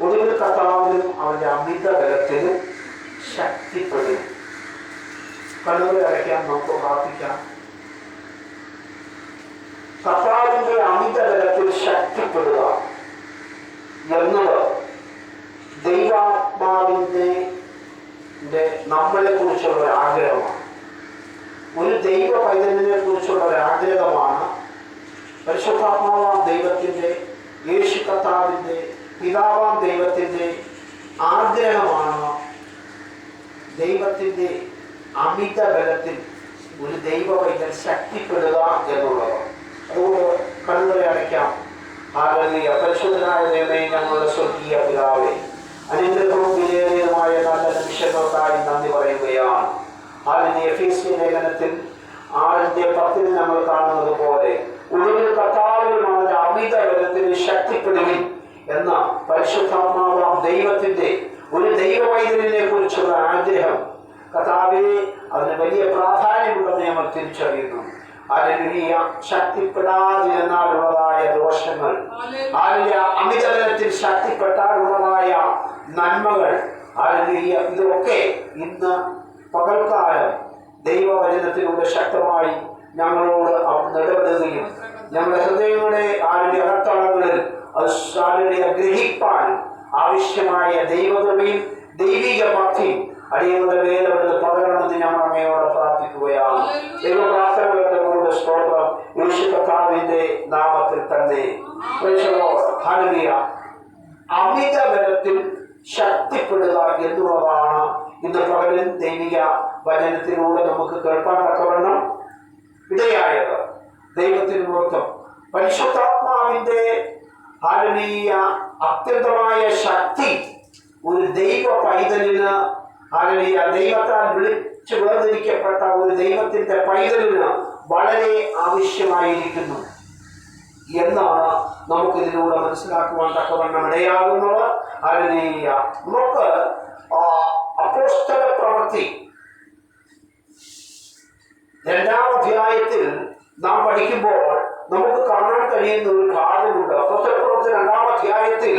ഒടുവിൽ കർത്താവിനും അവന്റെ അമിത ബലത്തിനും ശക്തിപ്പെടും. കണ്ണുകൾ അടയ്ക്കാം നമുക്ക് പ്രാർത്ഥിക്കാം. കർത്താവിന്റെ അമിത ബലത്തിൽ ശക്തിപ്പെടുക എന്നത് ദൈവാത്മാവിന്റെ ന്റെ നമ്മളെ കുറിച്ചുള്ള ഒരു ആഗ്രഹമാണ്. ഒരു ദൈവ പൈതലിനെ കുറിച്ചുള്ള ഒരു ആഗ്രഹമാണ്. പരിശുദ്ധാത്മാവാം ദൈവത്തിന്റെ യേശു കർത്താവിന്റെ പിതാവാം ദൈവത്തിന്റെ ആഗ്രഹമാണ് ദൈവത്തിന്റെ അമിത ബലത്തിൽ ഒരു ദൈവ പൈതൽ ശക്തിപ്പെടുക എന്നുള്ളത്. അതുകൊണ്ട് കണ്ണുകളെ അടയ്ക്കാം. ആകലിയ പരിശുദ്ധനായ ദൈവമേ ഞങ്ങളുടെ സ്വർഗീയ പിതാവേ അനുഗ്രഹവും വിലയേറിയതുമായ നല്ല നിമിഷങ്ങൾക്കായി നന്ദി പറയുകയാണ്. ആളിന്റെ എഫീസ് ലേഖനത്തിൽ ആളിന്റെ പത്തിന് നമ്മൾ കാണുന്നത് പോലെ ഒടുവിൽ കർത്താവിനുമാണ് അമിത ബലത്തിന് ശക്തിപ്പെടുവിൻ എന്ന പരിശുദ്ധാത്മാവാം ദൈവത്തിന്റെ ഒരു ദൈവവൈദ്യനെ കുറിച്ചുള്ള ആഗ്രഹം. കർത്താവെ അതിന് വലിയ പ്രാധാന്യമുണ്ടെന്ന് നമ്മൾ തിരിച്ചറിയുന്നു അലലിയ ശക്തിപ്പെടാതിരുന്നാലുള്ളതായ ദോഷങ്ങൾ. ആലിയ അമിതബലത്തിൽ ശക്തിപ്പെട്ടാലുള്ളതായ നന്മകൾ. ആലിയ ഇതൊക്കെ ഇന്ന് പകൽക്കാലം ദൈവവചനത്തിലൂടെ ശക്തമായി ഞങ്ങളോട് ഇടപെടുകയും ഞങ്ങളുടെ ഹൃദയങ്ങളുടെ ആരുടെ അകത്തളങ്ങളിൽ അത് ആരുടെ ഗ്രഹിപ്പാൻ ആവശ്യമായ ദൈവകൃപയും ദൈവിക ഭക്തിയും അടിയങ്ങളുടെ മേൽ അവിടുന്ന് പകരണമെന്ന് ഞങ്ങൾ അമ്മയോട് പ്രാർത്ഥിക്കുകയാണ്. ദൈവപ്രാർത്ഥനകളുടെ കൂടെ സ്തോത്രം യേശു കർത്താവിന്റെ നാമത്തിൽ തന്നെ. അമിത ബലത്തിൽ ശക്തിപ്പെടുക എന്നുള്ളതാണ് ഇന്ന് പകലിൽ ദൈവിക വചനത്തിലൂടെ നമുക്ക് കേൾപ്പാൻ തക്കവണ്ണം ഇടയായത്. ദൈവത്തിന് മഹത്വം പരിശുദ്ധാത്മാവിന്റെ ആലനീയ അത്യന്തമായ ശക്തി ഒരു ദൈവ പൈതലിന് ആലനീയ ദൈവത്താൽ വിളിച്ചു വേർതിരിക്കപ്പെട്ട ഒരു ദൈവത്തിന്റെ പൈതലിന് വളരെ ആവശ്യമായിരിക്കുന്നു എന്നാണ് നമുക്ക് ഇതിലൂടെ മനസ്സിലാക്കുവാൻ തക്കവണ്ണം ഇടയാകുന്നത്. ആലനീയ നമുക്ക് അപ്പോസ്തല പ്രവൃത്തി. രണ്ടാം അധ്യായത്തിൽ നാം പഠിക്കുമ്പോൾ നമുക്ക് കാണാൻ കഴിയുന്ന ഒരു കാര്യമുണ്ട്. അപ്പോസ്തല പ്രവൃത്തി രണ്ടാം അധ്യായത്തിൽ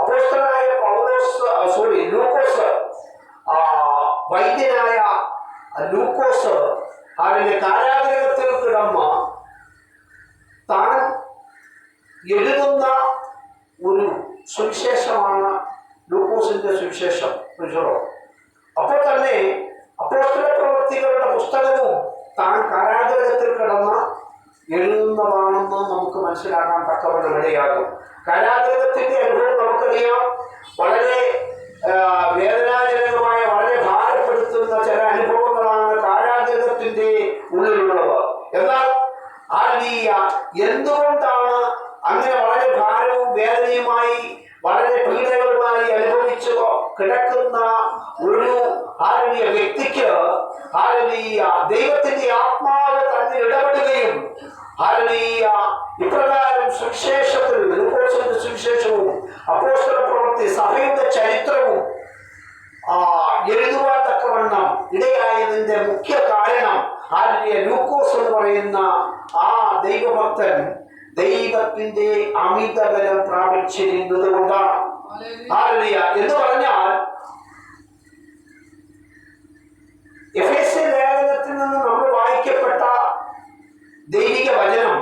അപ്പോസ്തലായ പൗലോസ് സോറി ലൂക്കോസ് വൈദ്യനായ ലൂക്കോസ് അതിന്റെ കാരാഗ്രഹത്തിൽ കിടന്ന് താൻ എഴുതുന്ന ഒരു സുവിശേഷമാണ് ലൂക്കോസിന്റെ സുവിശേഷം. അപ്പോൾ തന്നെ അപ്പോസ്തല പ്രവൃത്തികളുടെ പുസ്തകവും താൻ കാരാഗ്രഹത്തിൽ കിടന്ന എഴുതുന്നതാണെന്ന് നമുക്ക് മനസ്സിലാക്കാൻ തക്കവണ്ണം ഇടയാകും കാരാഗ്രഹത്തിന്റെ അനുഭവം നമുക്കറിയാം. വളരെ വേദനാജനകമായ വളരെ ഭാരപ്പെടുത്തുന്ന ചില അനുഭവങ്ങളാണ് കാരാഗ്രഹത്തിന്റെ ഉള്ളിലുള്ളത്. എന്നാൽ ആത്മീയ എന്തുകൊണ്ടാണ് അങ്ങനെ വളരെ ഭാരവും വേദനയുമായി വളരെ പീഡകളുമായി അനുഭവിച്ചു കിടക്കുന്ന ഒരു ആത്മീയ വ്യക്തിക്ക് ആത്മീയ ദൈവത്തിന്റെ ആത്മാവ് തന്നെ ഇടപെടുകയും ആത്മീയ ഇപ്രകാരം സുവിശേഷത്തിൽ ലൂക്കോസിന്റെ സുവിശേഷവും അപ്പോസ്തല പ്രവൃത്തി സഭയുടെ ചരിത്രവും എഴുതുവാൻ തക്കവണ്ണം ഇടയായതിന്റെ മുഖ്യ കാരണം ആലിയ ലൂക്കോസ് എന്ന് പറയുന്ന ആ ദൈവഭക്തൻ ദൈവത്തിന്റെ അമിതബലം പ്രാപിച്ചിരുന്നത് കൊണ്ടാണ്. എന്ന് പറഞ്ഞാൽ ലേഖനത്തിൽ നിന്ന് നമ്മൾ വായിക്കപ്പെട്ട ദൈവിക വചനം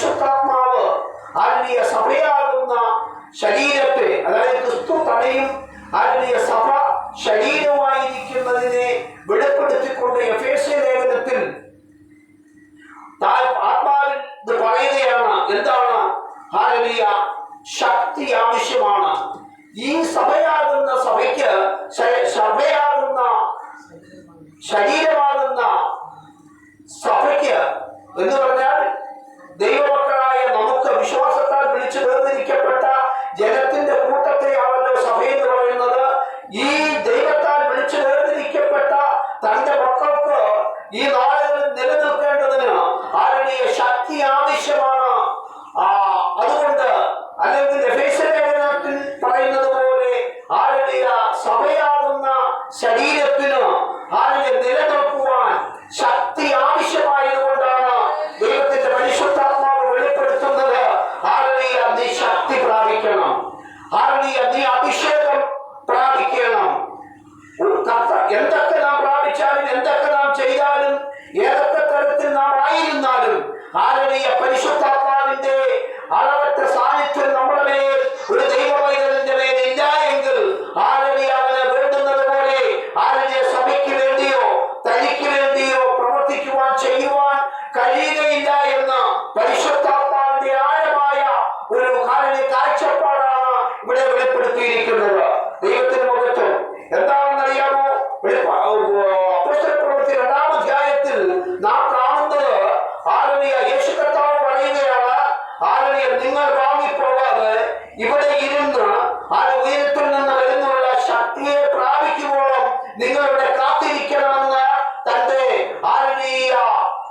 പരിശുദ്ധാത്മാവ് ആത്മീയ സഭയാകുന്ന ശരീരത്തെ അതായത് ക്രിസ്തു തടയും ആത്മീയ സഭ ശരീരമായിരിക്കുന്നതിനെ വെളിപ്പെടുത്തിക്കൊണ്ട് എഫ് എസ് ലേഖനത്തിൽ പറയുകയാണ് എന്താണ്? ഹാലലിയ. ശക്തി ആവശ്യമാണ്. ഈ സഭയാകുന്ന സഭയ്ക്ക് സഭയാകുന്ന ശരീരമാകുന്ന സഭയ്ക്ക് എന്ന് പറഞ്ഞാൽ ദൈവമക്കളായ നമുക്ക് വിശ്വാസത്താൽ വിളിച്ചു വേർതിരിക്കപ്പെട്ട ജനത്തിന്റെ കൂട്ടത്തെയാണല്ലോ സഭയെന്ന് പറയുന്നത്. ഈ ദൈവത്താൽ വിളിച്ചു വേർതിരിക്കപ്പെട്ട തന്റെ മക്കൾക്ക് ഈ നാളെ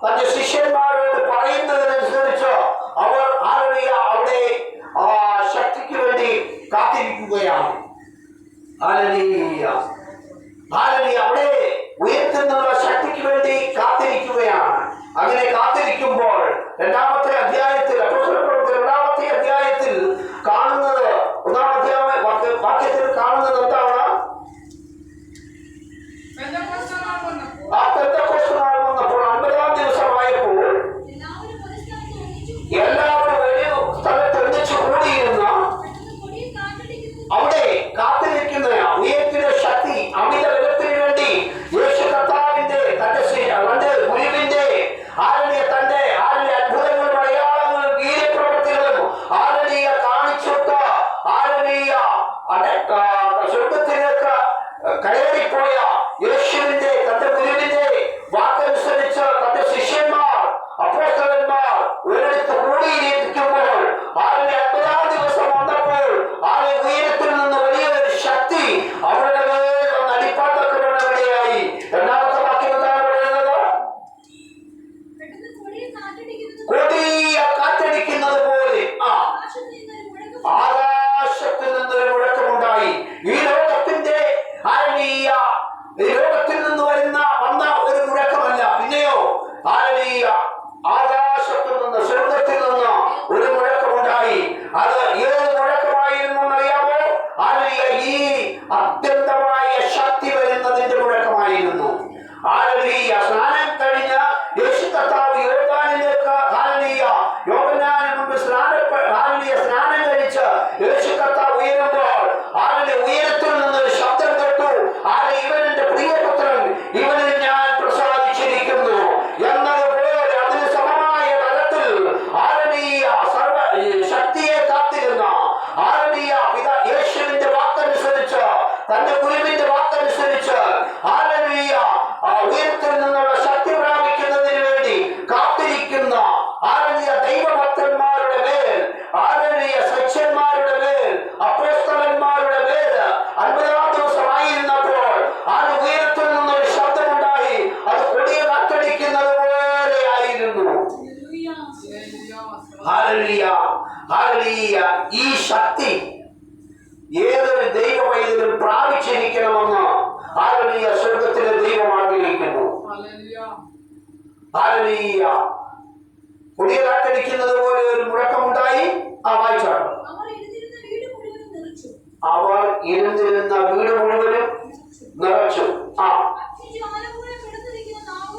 തന്റെ ശിഷ്യന്മാരോട് പറയുന്നതിനനുസരിച്ച് അവർ ആരുടെ അവിടെ ആ ശക്തിക്ക് വേണ്ടി കാത്തിരിക്കുകയാണ് ആലലി ആരണീയ സ്വർഗത്തിലെ ദൈവം ആഗ്രഹിക്കുന്നു. ആരണീയ പുതിയ കാറ്റടിക്കുന്നത് പോലെ ഒരു മുഴക്കമുണ്ടായി. ആ വായിച്ചാണ് അവർ ഇരുന്നിരുന്ന വീട് മുഴുവനും നിറച്ചു. ആ.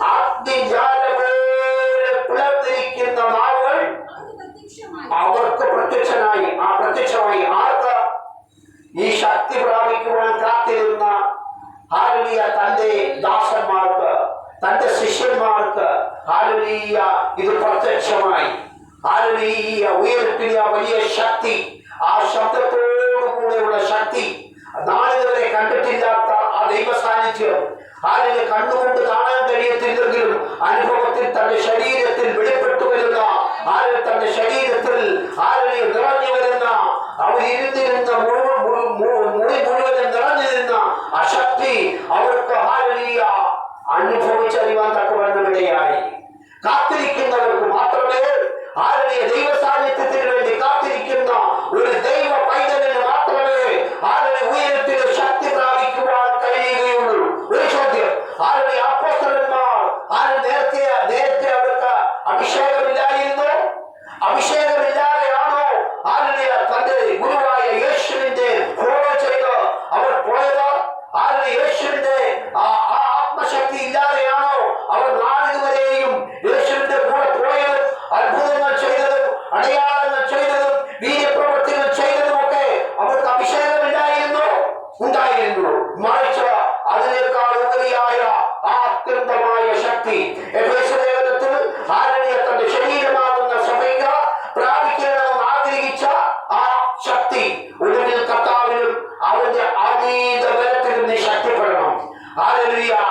അഗ്നിജാല പോലെ പിളർന്നിരിക്കുന്ന നാളുകൾ അവർക്ക് പ്രത്യക്ഷനായി. ആ പ്രത്യക്ഷമായി ആർക്ക്? ഈ ശക്തി പ്രാപിക്കുവാൻ കാത്തിരുന്ന ഹാലലിയ തന്റെ ദാസന്മാർക്ക് തന്റെ ശിഷ്യന്മാർക്ക് ഹാലലിയ ഇത് പ്രത്യക്ഷമായി. ഹാലലിയ ഉയർപ്പിയ വലിയ ശക്തി ആ ശബ്ദത്തോടുകൂടെയുള്ള ശക്തി. നാളുകളെ കണ്ടിട്ടില്ലാത്ത ആ ദൈവ സാന്നിധ്യം ആരുടെ കണ്ണുകൊണ്ട് കാണാൻ കഴിയത്തില്ലെങ്കിലും അനുഭവത്തിൽ തന്റെ ശരീരത്തിൽ വെളിപ്പെട്ടു വരുന്ന ആര് തന്റെ ശരീരത്തിൽ ആരുടെ നിറഞ്ഞു വരുന്ന അവർ ഇരുന്നിരുന്ന മുഴുവൻ മുടി മുഴുവൻ നിറഞ്ഞിരുന്ന ആ ശക്തി അവർക്ക് ഹാരലിയ അനുഭവിച്ചറിയാൻ തക്കവരുന്നവിടെയായി കാത്തിരിക്കുന്നവർക്ക് മാത്രമേ ആരുടെ ദൈവ സാന്നിധ്യത്തിന് വേണ്ടി കാത്തിരിക്കുന്ന ഒരു ദൈവ പൈതലിന് മാത്രമേ ആരുടെ ഉയരത്തിൽ ശക്തി പ്രാപിക്കുവാൻ കഴിയുകയുള്ളൂ ഒരു ചോദ്യം ആരുടെ Hallelujah.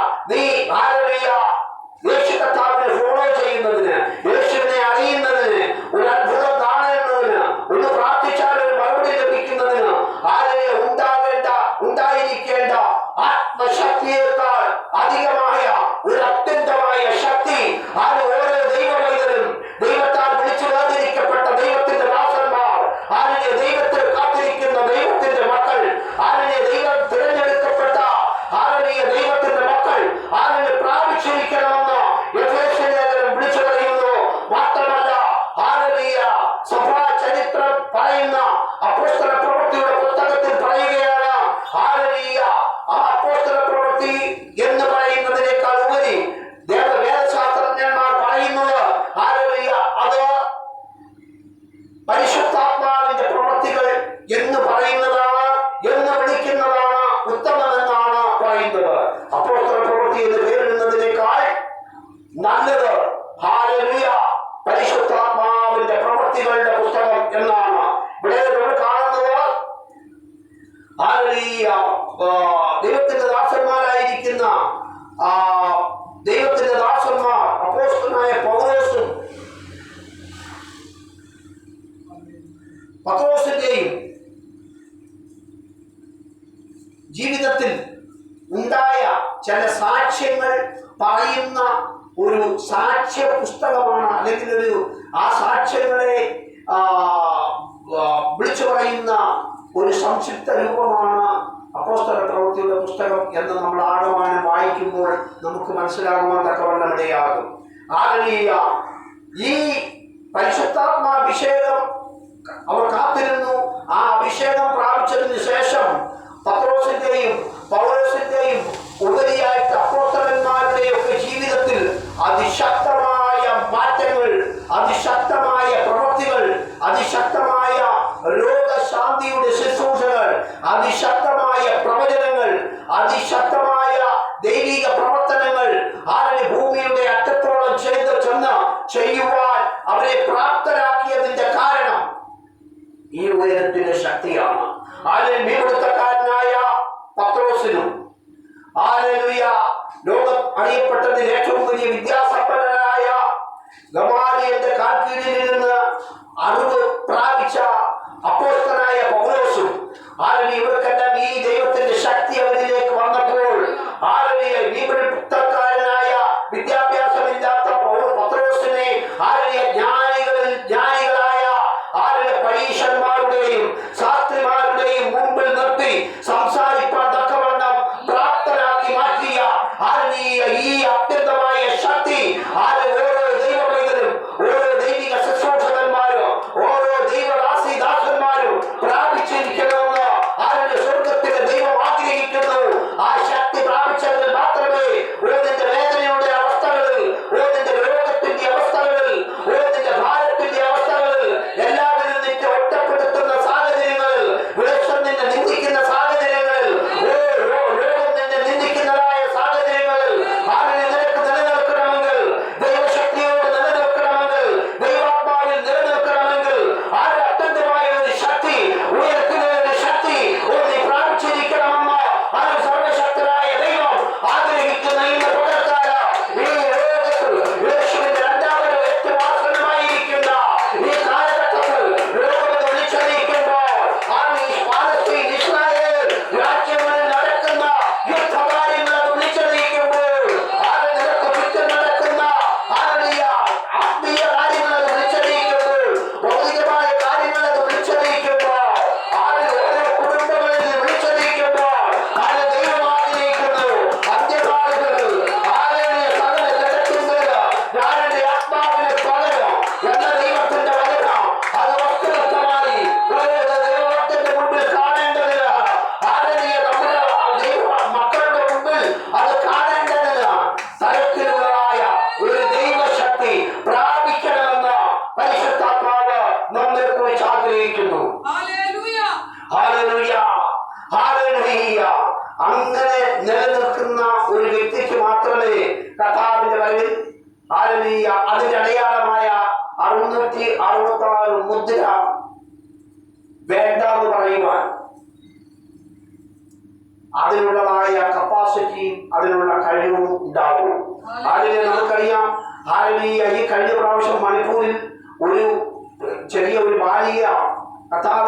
ജീവിച്ചിരുന്ന ദൈവത്തിന്റെ ദാസന്മാർ അപ്പോസ്റ്റനായ പൗലോസും പത്രോസിന്റെയും ജീവിതത്തിൽ ഉണ്ടായ ചില സാക്ഷ്യങ്ങൾ പറയുന്ന ഒരു സാക്ഷ്യ പുസ്തകമാണ് അല്ലെങ്കിൽ ഒരു ആ സാക്ഷ്യങ്ങളെ വിളിച്ചു പറയുന്ന ഒരു സംക്ഷിപ്ത രൂപമാണ് അപ്പോസ്തല പ്രവൃത്തിയുടെ പുസ്തകം എന്ന് നമ്മൾ ആഴമാണ് വായിക്കുമ്പോൾ നമുക്ക് മനസ്സിലാകുവാൻ തക്കവണ്ണം ഇടയാകും. ആകലീയ ഈ പരിശുദ്ധാത്മാഭിഷേകം അവർ കാത്തിരുന്നു. ആ അഭിഷേകം പ്രാപിച്ചതിന് ശേഷം പത്രോസിന്റെയും ஆரணி இவர்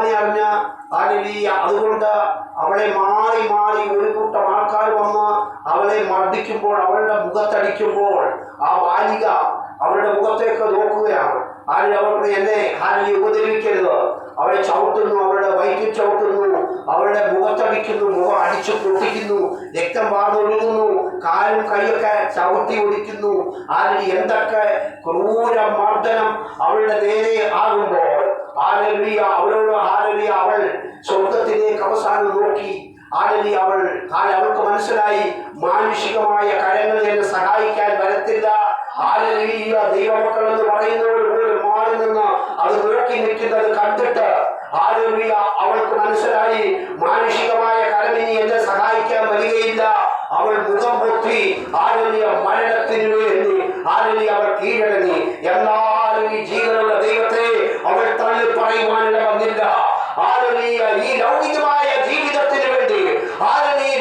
കർത്താവിനെ അറിഞ്ഞ ഹാലലിയ അതുകൊണ്ട് അവളെ മാറി മാറി ഒരു കൂട്ടം ആൾക്കാർ വന്ന് അവളെ മർദ്ദിക്കുമ്പോൾ അവളുടെ മുഖത്തടിക്കുമ്പോൾ ആ ബാലിക അവളുടെ മുഖത്തേക്ക് നോക്കുകയാണ്. ആരും അവർക്ക് എന്നെ ഹാലി ഉപദ്രവിക്കരുത്. അവളെ ചവിട്ടുന്നു അവളുടെ വയറ്റിൽ ചവിട്ടുന്നു അവളുടെ മുഖത്തടിക്കുന്നു മുഖം അടിച്ചു പൊട്ടിക്കുന്നു രക്തം വാർന്നൊഴുകുന്നു കാലും കൈയൊക്കെ ചവിട്ടി ഒടിക്കുന്നു. ആരും എന്തൊക്കെ ക്രൂര മർദ്ദനം അവളുടെ നേരെ ആകുമ്പോൾ അവളോട് ആലലിയ അവൾ സ്വർഗത്തിലേക്ക് അവസാനം നോക്കി. ആലലി അവൾ അവൾക്ക് മനസ്സിലായി. മാനുഷികമായ കരങ്ങളിൽ എന്നെ സഹായിക്കാൻ വരത്തില്ല. ആലലിയ ദൈവമക്കൾ എന്ന് പറയുന്നവർ പോലും മാറി നിന്ന് അത് നോക്കി നിൽക്കുന്നത് കണ്ടിട്ട് ആലലിയ അവൾക്ക് മനസ്സിലായി. മാനുഷികമായ കരമിനി എന്നെ സഹായിക്കാൻ വരികയില്ല. അവൾ മുഖം പൊത്തി ആലലിയ മരണത്തിന് വേണ്ടി ആലലി അവർ കീഴടങ്ങി എന്നാലും ഈ ജീവനുള്ള ദൈവത്തെ അവൾ തള്ളി പറയുവാനിട വന്നില്ല ആലലീയ ഈ ലൗകികമായ ജീവിതത്തിന് വേണ്ടി ആലലീ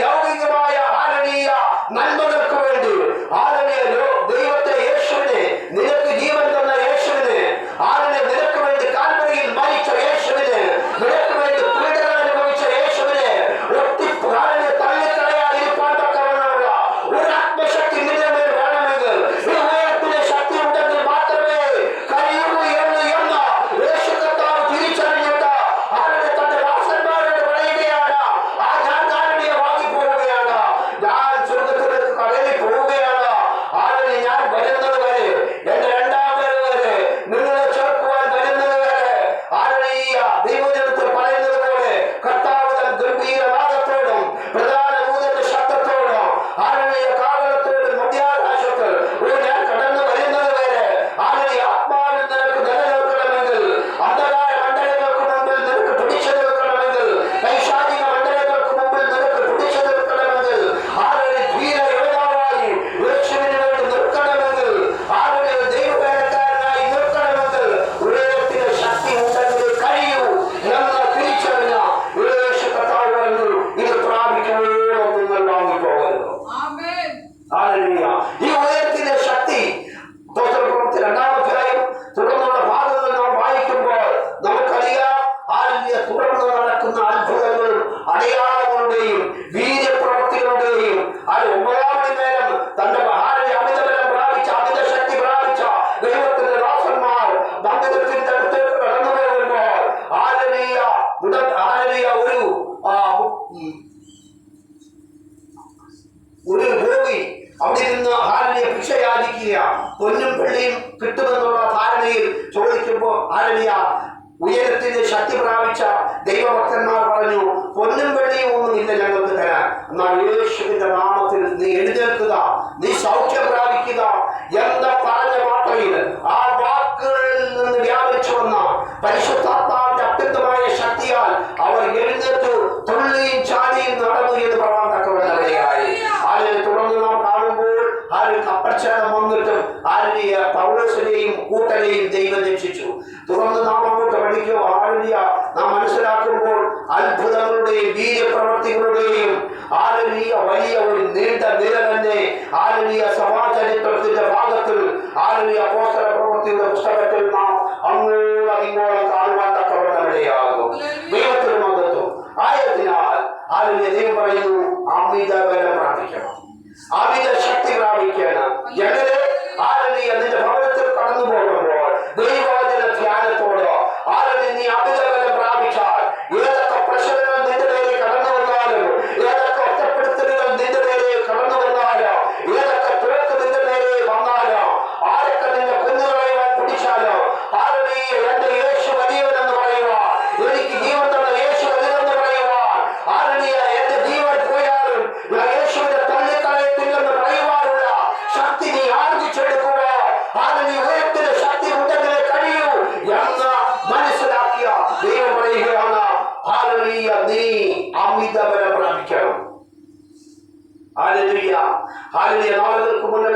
യാചിക്കുക പൊന്നും വെള്ളിയും കിട്ടുമെന്നുള്ള ധാരണയിൽ ചോദിക്കുമ്പോൾ ഹാരണിയ ഉയരത്തിന്റെ ശക്തി പ്രാപിച്ച ദൈവഭക്തന്മാർ പറഞ്ഞു പൊന്നും വെള്ളിയും ഒന്നും ഇല്ല ഞങ്ങൾക്ക് തരാൻ. എന്നാൽ യേശുവിന്റെ നാമത്തിൽ നീ എഴുന്നേൽക്കുക നീ സൗഖ്യം പ്രാപിക്കുക. എന്ന പറഞ്ഞ വാർത്തയിൽ ആ വാക്കുകളിൽ നിന്ന് വ്യാപിച്ചു വന്ന പരിശുദ്ധാത്മാവിന്റെ അത്യന്തമായ ശക്തിയാൽ അവർ എഴുന്നേറ്റു തുള്ളിയും ചാടിയും നടന്നു എന്ന് പറയാൻ തക്കവണ്ണമേയായി അതിനെ തുടർന്ന് നാം കാണുമ്പോൾ ആരും കപ്പച്ചേടം വന്നിട്ടും ആരുടെയ പൗരസിനെയും കൂട്ടരെയും ദൈവം രക്ഷിച്ചു. തുടർന്ന് നാം അങ്ങോട്ട് പഠിക്കുക ആരുടെയ നാം മനസ്സിലാക്കുമ്പോൾ അത്ഭുതങ്ങളുടെയും വീര്യപ്രവർത്തികളുടെയും ആരുടെയ വലിയ ഒരു നീണ്ട നില തന്നെ ആരുടെയ സമാചരിത്രത്തിന്റെ ഭാഗത്തിൽ ആരുടെയ അപ്പോസ്തല പ്രവൃത്തിയുടെ പുസ്തകത്തിൽ നാം അങ്ങോളം ഇങ്ങോളം കാണുവാൻ തക്കവണ്ണമിടയാകും ദൈവത്തിന് മകത്വം ആയതിനാൽ ആരുടെയ ദൈവം പറയുന്നു അമിത ബലം പ്രാപിക്കണം. അമിത ശക്തി പ്രാപിക്കണം. എങ്ങനെ? ஆகவே அந்த கவனத்தில் கடந்து போகிறோம் தெய்வம்